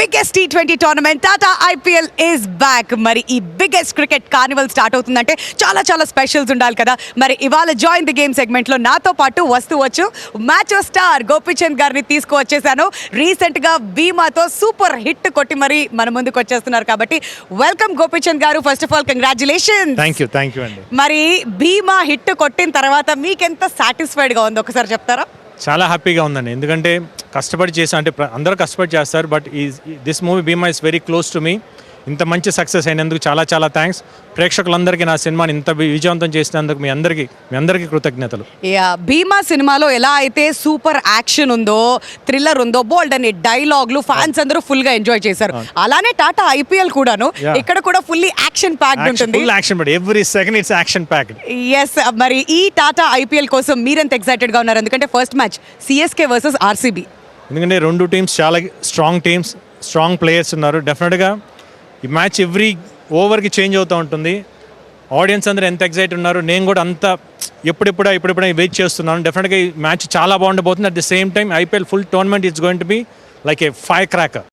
Biggest T twenty tournament Tata IPL is back మరి ఈ biggest cricket Carnival start అవుతుందంటే చాలా చాలా స్పెషల్స్ ఉండాలి కదా. మరి ఇవాళ జాయిన్ ది గేమ్ సెగ్మెంట్లో నాతో పాటు వస్తూ వచ్చు మ్యాచ్ స్టార్ గోపిచంద్ గారిని తీసుకువచ్చేసాను. రీసెంట్గా భీమాతో సూపర్ హిట్ కొట్టి మరి మన ముందుకు వచ్చేస్తున్నారు కాబట్టి welcome Gopichand garu. First of all congratulation thank you thank you అండి. మరి భీమా హిట్ కొట్టిన తర్వాత మీకెంత సాటిస్ఫైడ్గా ఉంది? ఒకసారి చెప్తారా? చాలా హ్యాపీగా ఉందండి. ఎందుకంటే కష్టపడి చేసా అంటే అందరూ కష్టపడి చేస్తారు బట్ ఈ this movie Bhimaa is very close to me. ఇంత మంచి సక్సెస్ అయినందుకు చాలా చాలా థ్యాంక్స్. ప్రేక్షకులందరికీ నా సినిమాని ఇంత విజయవంతం చేసినందుకు మీ అందరికీ మీ అందరికీ కృతజ్ఞతలు. భీమా సినిమాలో ఎలా అయితే సూపర్ యాక్షన్ ఉందో థ్రిల్లర్ ఉందో బోల్డ్ అని డైలాగ్లు ఫ్యాన్స్ అందరూ ఫుల్గా ఎంజాయ్ చేశారు. అలానే టాటా ఐపీఎల్ కూడాను. ఇక్కడ కూడా ఫుల్లీ యాక్షన్ ప్యాక్డ్ ఉంటుంది. Action every second it's action packed yes మరి ఈ టాటా ఐపీఎల్ కోసం మీరెంత ఎక్సైటెడ్గా ఉన్నారు? ఎందుకంటే first match CSK versus RCB ఎందుకంటే రెండు టీమ్స్ చాలా స్ట్రాంగ్ టీమ్స్ స్ట్రాంగ్ ప్లేయర్స్ ఉన్నారు. డెఫినెట్గా ఈ మ్యాచ్ ఎవ్రీ ఓవర్కి చేంజ్ అవుతూ ఉంటుంది. ఆడియన్స్ అందరూ ఎంత ఎక్సైట్ ఉన్నారు? నేను కూడా అంత ఎప్పుడెప్పుడు ఇప్పుడెప్పుడు వెయిట్ చేస్తున్నాను. డెఫినెట్గా ఈ మ్యాచ్ చాలా బాగుండబోతుంది. At the same time IPL full tournament it's going to be like a fire cracker